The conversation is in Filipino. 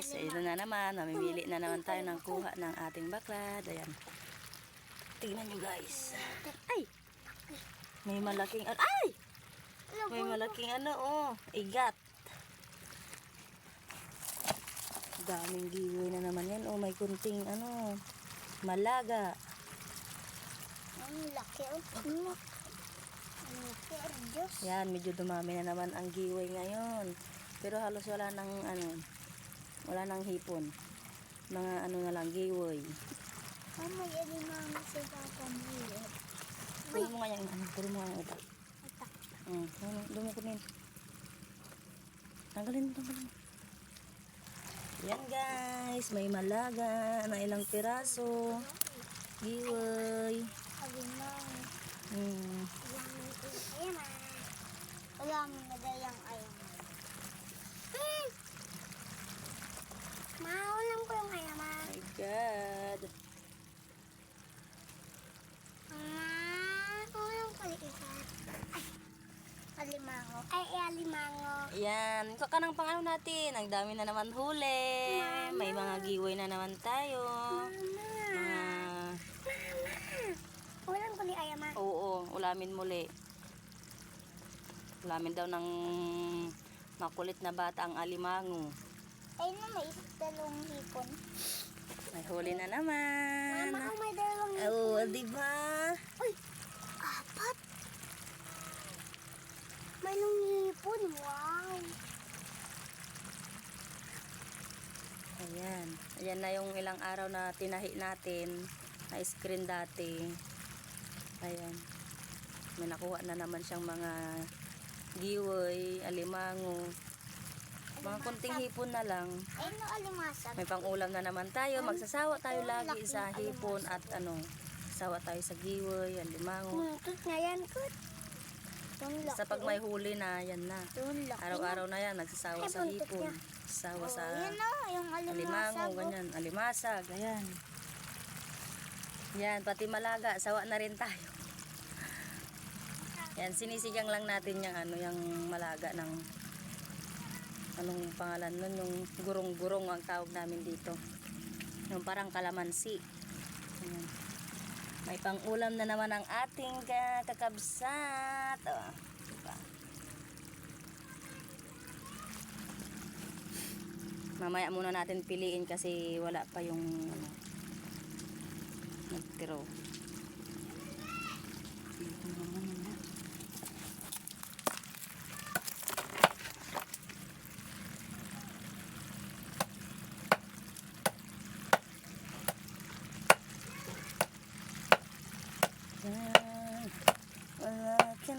guys, ayun na naman. Mamimili na naman tayo ng kuha ng ating baklad. Ayan. Tingnan nyo guys. Ay! May malaking, ano- ay! May malaking ano, oh. Igat. Daming giwoy na naman yan. Oh, may kunting ano, malaga. Ang laki oh. Yan, medyo dumami na naman ang giwoy ngayon. Pero halos wala nang ano, wala nang hipon. Mga ano na lang, giwoy. Ay, may alimang si Papa Milo. Kunin mo nga yung ano, kunin mo nga yung ito. Ata. Hmm, ano, dumukunin. Tanggalin mo, tanggalin mo. Yan guys, may malaga na ilang piraso. Giwoy. Hmm. Ayaman. Alamang na dayang ayaman. Hmm! Maulam ko yung ayaman. My God. Ah, ulam ko yung isa. Ay, alimango. Ay, ay, alimango. Yan, ito ka ng pangano natin. Ang dami na naman huli. May mga giwoy na naman tayo. Mama. Mga, Ulam ko ni ayaman. oo, ulamin muli. Ulamin daw ng makulit na bata ang alimango. Ay, na may dalawang hipon. May huli na naman. Mama, oh, may dalawang hipon. Oo, di ba? Uy, apat. May nung hipon. Wow. Ayan. Ayan na yung ilang araw na tinahi natin na screen dati. Ayan. May nakuha na naman siyang mga giwoy, alimango. Mga kunting hipon na lang. May pangulam na naman tayo. Magsasawa tayo lagi sa hipon at ano, sawa tayo sa giwoy, alimango. Kuntot na yan, kut. Sa pag may huli na, yan na. Araw-araw na yan, nagsasawa sa hipon. Sawa Oh, sa yan alimango, oh. ganyan. Alimasag, ayan. Yan, pati malaga, sawa na rin tayo. Yan, sinisigang lang natin yung ano, yung malaga ng anong pangalan nun, yung gurong-gurong ang tawag namin dito. Yung parang kalamansi. Ayan. May pang-ulam na naman ang ating ka- kakabsat. Oh, diba? Mamaya muna natin piliin kasi wala pa yung ano, nagtiro. Dito naman na. Yan, Wala ka